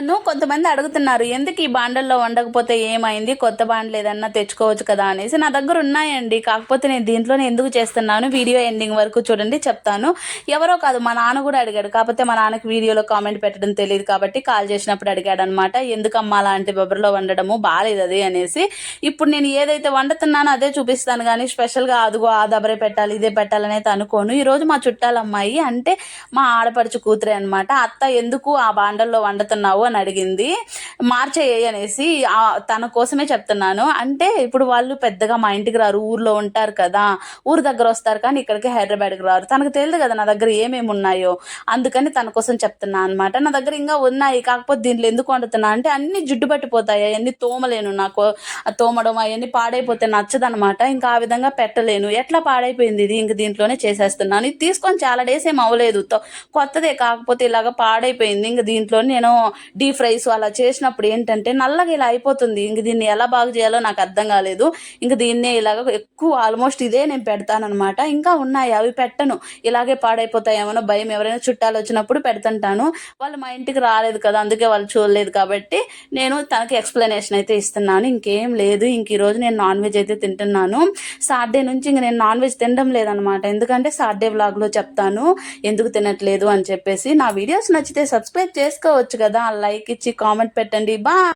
నన్ను కొంతమంది అడుగుతున్నారు ఎందుకు ఈ బాండల్లో వండకపోతే ఏమైంది? కొత్త బాండ్లు ఏదన్నా తెచ్చుకోవచ్చు కదా? అనేసి. నా దగ్గర ఉన్నాయండి. కాకపోతే నేను దీంట్లోనే ఎందుకు చేస్తున్నాను? వీడియో ఎండింగ్ వరకు చూడండి చెప్తాను. ఎవరో కాదు మా నాన్న కూడా అడిగాడు. కాకపోతే మా నాన్నకి వీడియోలో కామెంట్ పెట్టడం తెలియదు కాబట్టి కాల్ చేసినప్పుడు అడిగాడు అనమాట ఎందుకమ్మా అలాంటి బొబ్బరిలో వండడము బాగాలేదు అది అనేసి. ఇప్పుడు నేను ఏదైతే వండుతున్నానో అదే చూపిస్తాను కానీ స్పెషల్గా అదిగో ఆ దబరే పెట్టాలి ఇదే పెట్టాలని అయితే అనుకోను. ఈరోజు మా చుట్టాలమ్మాయి అంటే మా ఆడపడుచు కూతురే అనమాట అత్త ఎందుకు ఆ బాండల్లో వండుతున్నావు? అని అడిగింది. మార్చేయి అనేసి తన కోసమే చెప్తున్నాను. అంటే ఇప్పుడు వాళ్ళు పెద్దగా మా ఇంటికి రారు ఊర్లో ఉంటారు కదా ఊరు దగ్గర వస్తారు కానీ ఇక్కడికి హైదరాబాద్కి రారు. తనకు తెలియదు కదా నా దగ్గర ఏమేమి ఉన్నాయో. అందుకని తన కోసం చెప్తున్నా అనమాట నా దగ్గర ఇంకా ఉన్నాయి కాకపోతే దీంట్లో ఎందుకు వండుతున్నా అంటే అన్ని జిడ్డు పట్టిపోతాయి. అవన్నీ తోమలేను నాకు. తోమడం అవన్నీ పాడైపోతే నచ్చదనమాట ఇంకా ఆ విధంగా పెట్టలేను. ఎట్లా పాడైపోయింది ఇది? ఇంక దీంట్లోనే చేసేస్తున్నాను. ఇది తీసుకొని చాలా డేస్ ఏం అవ్వలేదు కొత్తదే కాకపోతే ఇలాగ పాడైపోయింది. ఇంక దీంట్లో నేను డీప్ ఫ్రైస్ అలా చేసినప్పుడు ఏంటంటే నల్లగా ఇలా అయిపోతుంది. ఇంక దీన్ని ఎలా బాగు చేయాలో నాకు అర్థం కాలేదు. ఇంక దీన్నే ఇలాగ ఎక్కువ ఆల్మోస్ట్ ఇదే నేను పెడతానమాట ఇంకా ఉన్నాయి అవి పెట్టను. ఇలాగే పాడైపోతాయేమో భయం ఎవరైనా చుట్టాలు వచ్చినప్పుడు పెడుతుంటాను. వాళ్ళు మా ఇంటికి రాలేదు కదా అందుకే వాళ్ళు చూడలేదు కాబట్టి నేను తనకి ఎక్స్ప్లెనేషన్ అయితే ఇస్తున్నాను. ఇంకేం లేదు. ఇంక ఈరోజు నేను నాన్ వెజ్ అయితే తింటున్నాను. సాటర్డే నుంచి ఇంక నేను నాన్ వెజ్ తినడం లేదనమాట ఎందుకంటే సాటర్డే వ్లాగ్లో చెప్తాను. ఎందుకు తినట్లేదు అని చెప్పేసి నా వీడియోస్ నచ్చితే సబ్స్క్రైబ్ చేసుకోవచ్చు కదా అలా లైక్ ఇచ్చి కామెంట్ పెట్టండి. బా